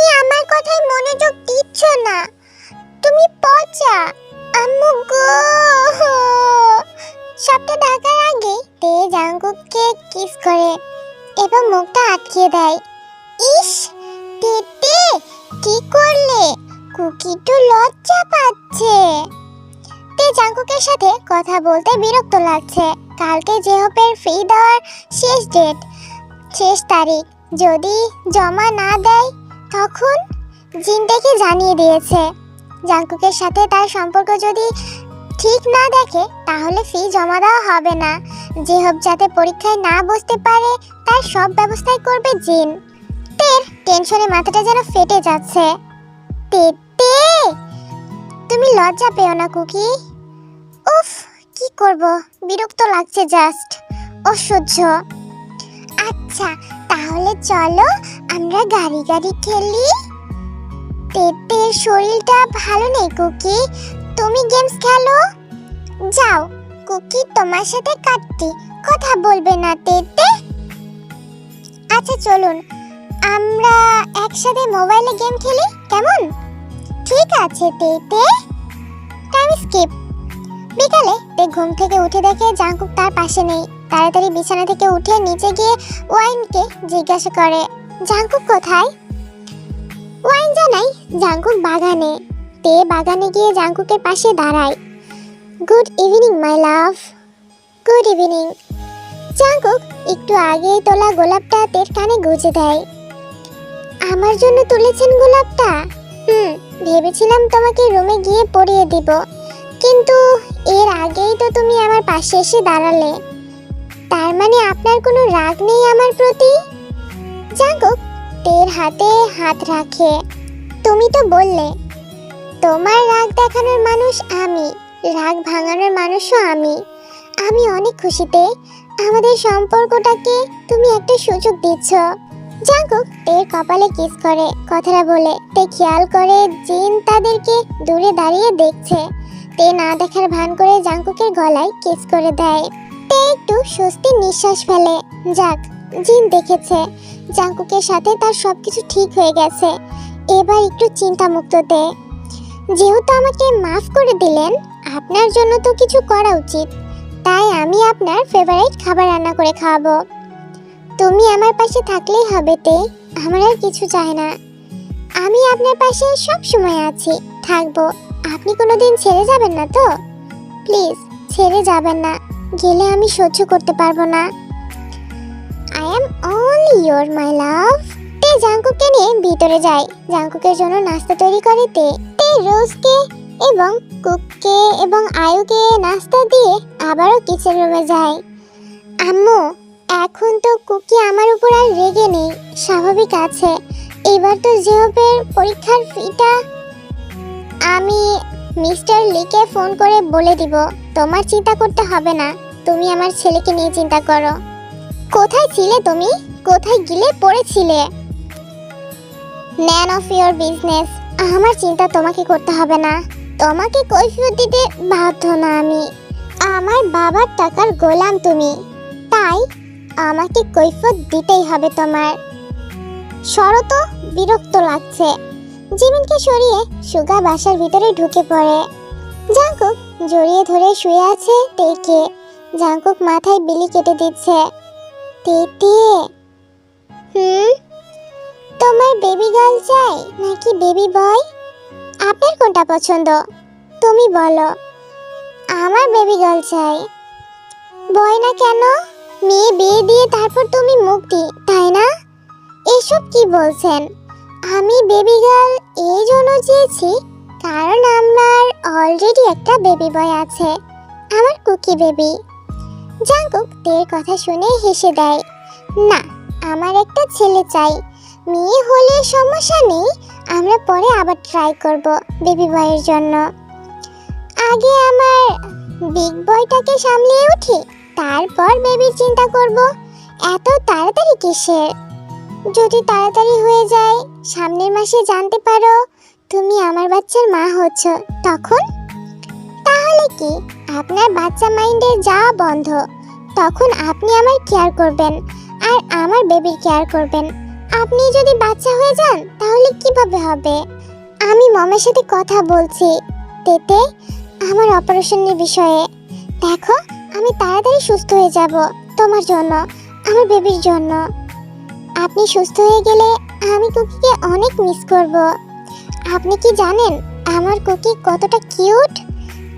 তুমি আমার কথায় মনোযোগ দিচ্ছ না। তুমি পচা, আম্মু গো। সবটা ঢাকার আগে তে জাঙ্কুককে কিস করে এবং মুখটা আটকে দেয়। ইস তেতে কি করলে? কুকি তো লজ্জা পাচ্ছে। তে জাঙ্কুকের সাথে কথা বলতে বিরক্ত লাগছে। কালকে জেহপের ফি দেওয়ার শেষ ডেট, শেষ তারিখ। যদি জমা না দেয় তখন জিনটাকে জানিয়ে দিয়েছে, জাঙ্কুকের সাথে তার সম্পর্ক যদি ঠিক না দেখে, তাহলে ফি জমা দেওয়া হবে না। জেহব যাতে পরীক্ষায় না বসতে পারে, তার সব ব্যবস্থাই করবে জিন। তের টেনশনে মাথাটা যেন ফেটে যাচ্ছে। তুমি লজ্জা পেও না, কুকি। উফ, কি করব? বিরক্ত লাগছে জাস্ট অসহ্য। আচ্ছা তাহলে চলো আমরা গাড়ি গাড়ি খেলি। তেতের শরীরটা ভালো নেই, কুকি। তুমি গেমস খেলো? যাও, কুকি তোমার সাথে কাটতি। কথা বলবে না তেতে আচ্ছা চলুন। আমরা একসাথে মোবাইলে গেম খেলি, কেমন? ঠিক আছে তেতে টাইম স্কিপ বিকালে তে ঘুম থেকে উঠে দেখে জাঙ্কুক তার পাশে নেই। তাড়াতাড়ি বিছানা থেকে উঠে নিচে গিয়ে ওয়াইনকে জিজ্ঞাসা করে জাঙ্কুক কোথায়? ওয়াইন জানাই, জাঙ্কুক বাগানে। তে বাগানে গিয়ে জাঙ্কুকের পাশে দাঁড়ায়। Good evening, my love. Good evening. Jungkook একটু আগেই তোলা গোলাপটা তের কানে গুজে দেয়। আমার জন্য তুলেছেন গোলাপটা? হুম, ভেবেছিলাম তোমাকে রুমে গিয়ে পরিয়ে দিব। কিন্তু এর আগেই তো তুমি আমার পাশে এসে দাঁড়ালে। তার মানে আপনার কোনো রাগ নেই আমার প্রতি? জাঙ্কুক, তের হাতে হাত রাখে। তুমি তো বললে, তোমার রাগ দেখানোর মানুষ আমি, রাগ ভাঙানোর মানুষও আমি। আমি অনেক খুশিতে আমাদের সম্পর্কটাকে তুমি একটা সুযোগ দিচ্ছ। জাঙ্কুক তের কপালে কিস করে, কথাটা বলে। তে খেয়াল করে জিন তাদেরকে দূরে দাঁড়িয়ে দেখছে। তে না দেখার ভান করে জাঙ্কুকের গলায় কিস করে দেয়। তে একটু স্বস্তির নিঃশ্বাস ফেলে। যাক জিন দেখেছে। জাঙ্কুকের সাথে তার সব কিছু ঠিক হয়ে গেছে। এবার একটু চিন্তামুক্ত তে যেহেতু আমাকে মাফ করে দিলেন, আপনার জন্য তো কিছু করা উচিত। তাই আমি আপনার ফেভারিট খাবার রান্না করে খাওয়াবো। তুমি আমার পাশে থাকলেই হবে তে, আমার আর কিছু চাই না। আমি আপনার পাশে সব সময় আছি, থাকব। আপনি কোনো দিন ছেড়ে যাবেন না তো? প্লিজ, ছেড়ে যাবেন না। গেলে আমি সহ্য করতে পারব না। I am only your my love তে জাঙ্কুককে নিয়ে ভিতরে যায় জাঙ্কুকের জন্য নাস্তা তৈরি করে তে। তে রোজকে এবং কুককে এবং আয়ুকে নাস্তা দিয়ে আবারও কিচেন রুমে যায় আম্মু, এখন তো কুকি আমার উপর আর রেগে নেই। স্বাভাবিক আছে। এবার তো জেহবের পরীক্ষার ফিটা। আমি মিস্টার লিকে ফোন করে বলে দিব, তোমার চিন্তা করতে হবে না। তুমি আমার ছেলেকে নিয়ে চিন্তা করো। কোথায় ছিলে তুমি? কোথায় গিলে পড়েছিলে? ম্যান অফ ইয়োর বিজনেস আমার চিন্তা তোমাকে করতে হবে না। তোমাকে কৈফিয়ত দিতে বাধ্য না আমি। আমার বাবার টাকার গোলাম তুমি। তাই আমাকে কৈফত দিতেই হবে তোমার। শরত বিরক্ত লাগছে। জিমিনকে সরিয়ে সুগা বাসার ভিতরে ঢুকে পড়ে। জাঙ্কুক জড়িয়ে ধরে শুয়ে আছে তেকে জাঙ্কুক মাথায় বিলি কেটে দিচ্ছে। তেতে হুম? তোমার বেবি গার্ল চাই নাকি বেবি বয় আপনার কোনটা পছন্দ? তুমি বলো। আমার বেবি গার্ল চাই। বয় না কেন? মেয়ে বিয়ে দিয়ে তারপর তুমি মুক্তি, তাই না? এসব কি বলছেন? আমি বেবি গার্ল এই জন্য চেয়েছি কারণ আমার অলরেডি একটা বেবি বয় আছে। আমার কুকি বেবি জাঙ্কুক তের কথা শুনে হেসে দেয়, না, আমার একটা ছেলে চাই। মেয়ে হলে সমস্যা নেই, আমরা পরে আবার ট্রাই করব বেবি বয়ের জন্য। আগে আমার বিগ বয়টাকে সামলিয়ে উঠি, তারপর বেবির চিন্তা করব। এত তাড়াতাড়ি কিসের? যদি তাড়াতাড়ি হয়ে যায়, সামনের মাসে জানতে পারো, তুমি আমার বাচ্চার মা হচ্ছ, তখন? তাহলে কি? আপনার বাচ্চা মাইন্ডের যাওয়া বন্ধ, তখন আপনি আমার কেয়ার করবেন আর আমার বেবির কেয়ার করবেন। আপনি যদি বাচ্চা হয়ে যান, তাহলে কীভাবে হবে? আমি মমের সাথে কথা বলছি। তেতে, আমার অপারেশনের বিষয়ে। দেখো, আমি তাড়াতাড়ি সুস্থ হয়ে যাব তোমার জন্য, আমার বেবির জন্য। আপনি সুস্থ হয়ে গেলে আমি কুকিকে অনেক মিস করব। আপনি কি জানেন, আমার কুকি কতটা কিউট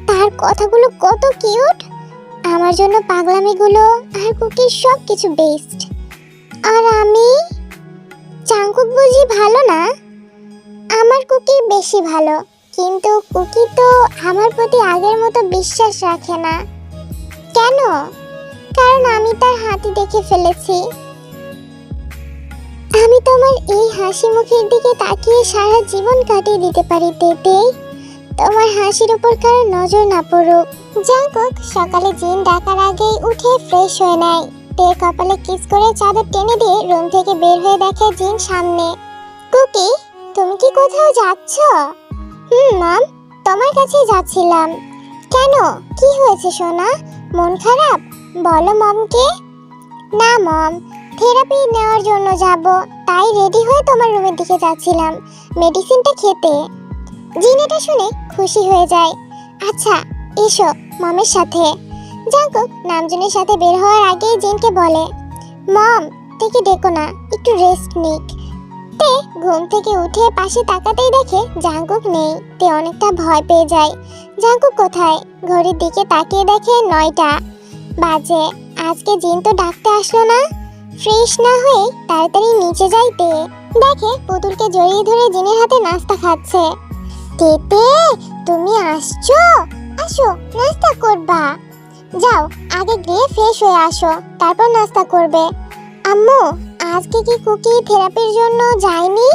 তার কথাগুলো কত কিউট। আমার জন্য পাগলামিগুলো আর কুকির সব কিছু বেস্ট আর আমি চাঙ্কুক বুঝি ভালো না? আমার কুকি বেশি ভালো, কিন্তু কুকি তো আমার প্রতি আগের মতো বিশ্বাস রাখে না। কেন? কারণ আমি তার হাতি দেখে ফেলেছি। আমি তোমার এই হাসি মুখের দিকে তাকিয়ে সারা জীবন কাটিয়ে দিতে পারি তেতে তোমার হাসির উপর কারও নজর না পড়ুক। জাঙ্কুক সকালে জিন ডাকার আগেই উঠে ফ্রেশ হয়ে নেয়। তে কপালে কিস করে চাদর টেনে দিয়ে রুম থেকে বের হয়ে দেখে জিন সামনে। কুকি, তুমি কি কোথাও যাচ্ছ? হুম মম তোমার কাছেই যাচ্ছিলাম। কেন? কি হয়েছে সোনা? মন খারাপ? বলো মমকে। না মম থেরাপি নেওয়ার জন্য যাব। তাই রেডি হয়ে তোমার রুমের দিকে যাচ্ছিলাম। মেডিসিনটা খেতে। জিন এটা শুনে খুশি হয়ে যায়। আচ্ছা এসো মমের সাথে। জাঙ্কুক নামজনের সাথে বের হওয়ার আগেই জিনকে বলে, মম থেকে ডেকো না, একটু রেস্ট নিক। তে ঘুম থেকে উঠে পাশে তাকাতেই দেখে জাঙ্কুক নেই। তে অনেকটা ভয় পেয়ে যায়। জাঙ্কুক কোথায়? ঘড়ির দিকে তাকিয়ে দেখে নয়টা বাজে। আজকে জিন তো ডাকতে আসলো না। ফ্রেশ না হয়ে তাড়াতাড়ি নিচে যাইতে দেখে পুতুলকে জড়িয়ে ধরে জিনের হাতে নাস্তা খাচ্ছে। তেতে তুমি আসছো? আসো, নাস্তা করবা। যাও, আগে গিয়ে ফ্রেশ হয়ে আসো, তারপর নাস্তা করবে। আম্মু, আজকে কি কুকি থেরাপির জন্য যায়নি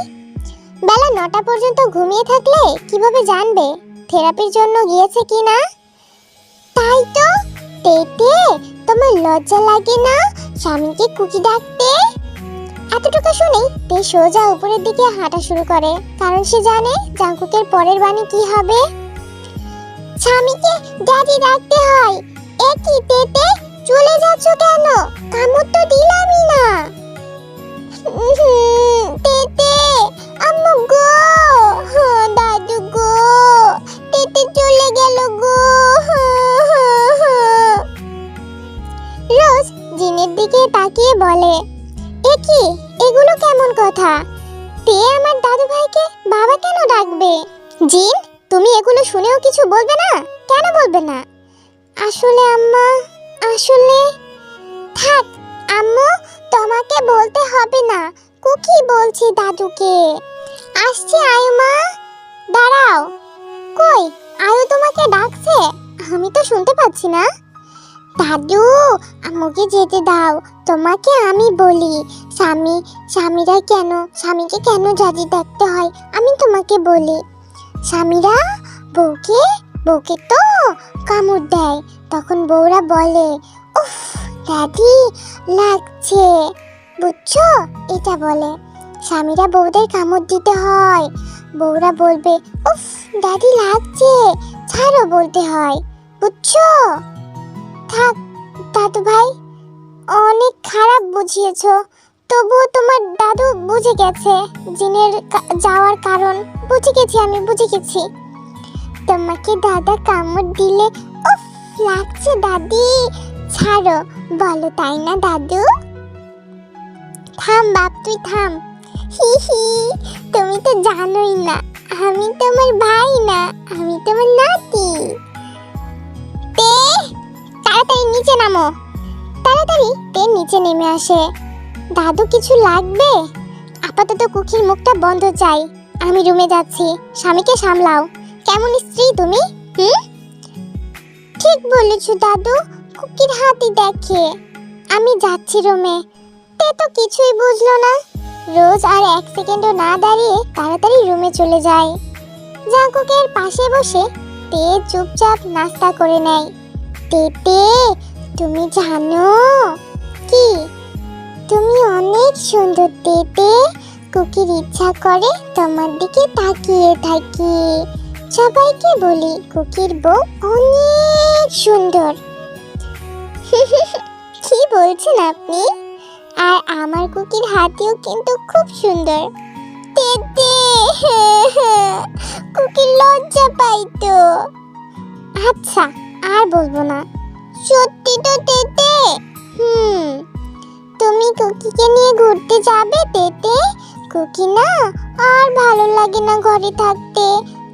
বেলা নটা পর্যন্ত ঘুমিয়ে থাকলে কীভাবে জানবে থেরাপির জন্য গিয়েছে কি না? তাই তো তেতে তোমার লজ্জা লাগে না? স্বামীকে কুকি ডাকতে এতটুকু শুনেই তে সোজা উপরের দিকে হাঁটা শুরু করে, কারণ সে জানে জাঙ্কুকের পরের বাণী কি হবে। স্বামীকে ড্যাডি ডাকতে হয়। এ কি তেতে চলে যাচ্ছ কেন? কামড় তো দিলামই না। তেতে আম্মু গো দাদু গো তেতে চলে গেল গো। রোজ জিনের দিকে তাকিয়ে বলে, এ এগুলো কেমন কথা? তে আমার দাদু ভাইকে বাবা কেন ডাকবে? জিন, তুমি এগুলো শুনেও কিছু বলবে না? কেন বলবে না? আসলে আম্মা, আসলে থাক, আম্মু, তোমাকে বলতে হবে না। কুকি বলছি দাদুকে। আসছি আয়ুমা দাঁড়াও। কই, আয়ু তোমাকে ডাকছে? আমি তো শুনতে পাচ্ছি না। দাদু, আমাকে যেতে দাও। তোমাকে আমি বলি, স্বামী, স্বামীরা কেন, স্বামীকে কেন জাজি দেখতে হয়, আমি তোমাকে বলি। স্বামীরা বউকে বউকে তো কামড় দেয়, তখন বউরা বলে, উফ, দাদি, লাগছে। বুঝছ? এটা বলে। স্বামীরা বউদের কামড় দিতে হয়। বউরা বলবে, উফ, দাদি লাগছে। ছাড়ো বলতে হয়। বুঝছ? থাক দাদু ভাই অনেক খারাপ বুঝিয়েছো। তবুও তোমার দাদু বুঝে গেছে জিনের যাওয়ার কারণ। বুঝে গেছি আমি, বুঝে গেছি। তোমাকে দাদা কামড় দিলে, উফ, লাগছে দাদি। ছাড়ো, বলো তাই না, দাদু? থাম বাপ, তুই থাম। হি হি, তুমি তো জানোই না, আমি তোমার ভাই না, আমি তোমার নাতি। তাড়াতাড়ি নিচে নামো। তাড়াতাড়ি তে নিচে নেমে আসে। দাদু, কিছু লাগবে? আপাতত কুকির মুখটা বন্ধ চাই। আমি রুমে যাচ্ছি। স্বামীকে সামলাও। কেমন স্ত্রী তুমি? হুম? ঠিক বলেছ, দাদু। কুকির হাতি দেখে। আমি যাচ্ছি রুমে। তে তো কিছুই বুঝলো না। রোজ আর এক সেকেন্ডও না দাঁড়িয়ে তাড়াতাড়ি রুমে চলে যায়। জাঙ্কুকের পাশে বসে তে চুপচাপ নাস্তা করে নেয়। তেতে তুমি জানো কি? তুমি অনেক সুন্দর তেতে কুকির ইচ্ছা করে তোমার দিকে তাকিয়ে থাকি। সবাইকে বলি, কুকির বউ অনেক সুন্দর। কি বলছেন আপনি? আর আমার কুকির হাতিও কিন্তু খুব সুন্দর। কুকির লজ্জা পাইতো আচ্ছা আর বলব না। সত্যি তো তেতে। হুম, তুমি কুকিকে নিয়ে ঘুরতে যাবে তেতে? কুকি না, আর ভালো লাগে না ঘরে থাকতে।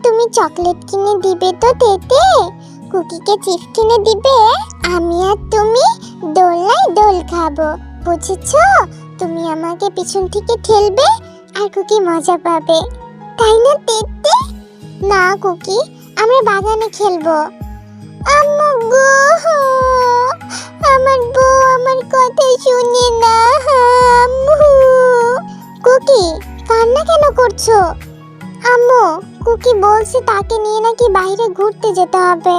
তুমি চকলেট কিনে দিবে তো তেতে? কুকিকে চিপস কিনে দিবে? আমি আর তুমি দোলনায় দোল খাব, বুঝেছ? তুমি আমাকে পিছন থেকে ঠেলবে আর কুকি মজা পাবে। তাই না তেতে? না কুকি, আমরা বাগানে খেলব। আম্মু গো আমার বউ আমার কথা শুনে না, আম্মু। কুকি, কান্না কেন করছ? আম্মু, কুকি বলছে তাকে নিয়ে নাকি বাইরে ঘুরতে যেতে হবে।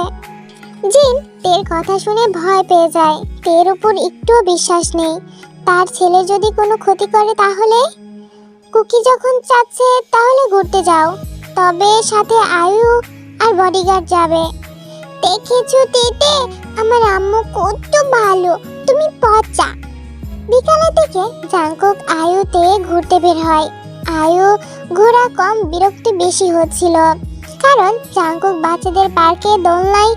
জিন, তের কথা শুনে ভয় পেয়ে যায়। তের উপর একটুও বিশ্বাস নেই। তার ছেলে যদি কোনো ক্ষতি করে তাহলে? কুকি যখন চাচ্ছে তাহলে ঘুরতে যাও। তবে সাথে আয়ু আর বডিগার্ড যাবে। দেখেছ তেতে? আমার আম্মু কত ভালো। তুমি পচা। বিকালের থেকে জাঙ্কুক আয়ুতে ঘুরতে বের হয়। আয়ু ঘোরা কম, বিরক্তি বেশি হচ্ছিল। কারণ জাঙ্কুক বাচ্চাদের পার্কে দোলনায়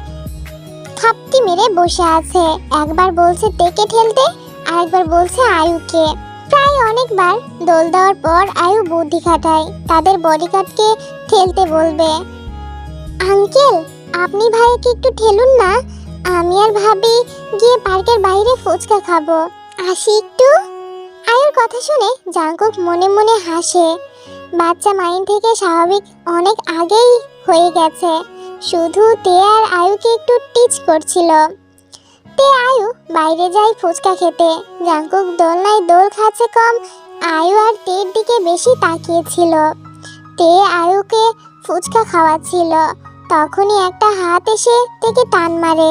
খাপটি মেরে বসে আছে। একবার বলছে তেকে ঠেলতে, আরেকবার বলছে আয়ুকে। প্রায় অনেকবার দোল দেওয়ার পর আয়ু বুদ্ধি খাটায়। তাদের বডিগার্ডকে ঠেলতে বলবে, আঙ্কেল আপনি ভাই ভাইকে একটু ঠেলুন না। আমি আর ভাবি গিয়ে পার্কের বাইরে ফুচকা খাব। আসি একটু? আয়ুর কথা শুনে জাঙ্কুক মনে মনে হাসে। বাচ্চা মাইন্ড থেকে স্বাভাবিক অনেক আগেই হয়ে গেছে। শুধু তে আর আয়ুকে একটু টিচ করছিল। তে আয়ু বাইরে যায় ফুচকা খেতে। জাঙ্কুক দোলনায় দোল খাচ্ছে কম, আয়ু আর তের দিকে বেশি তাকিয়েছিল। তে আয়ুকে ফুচকা খাওয়াচ্ছিল। তখনই একটা হাত এসে থেকে টান মারে।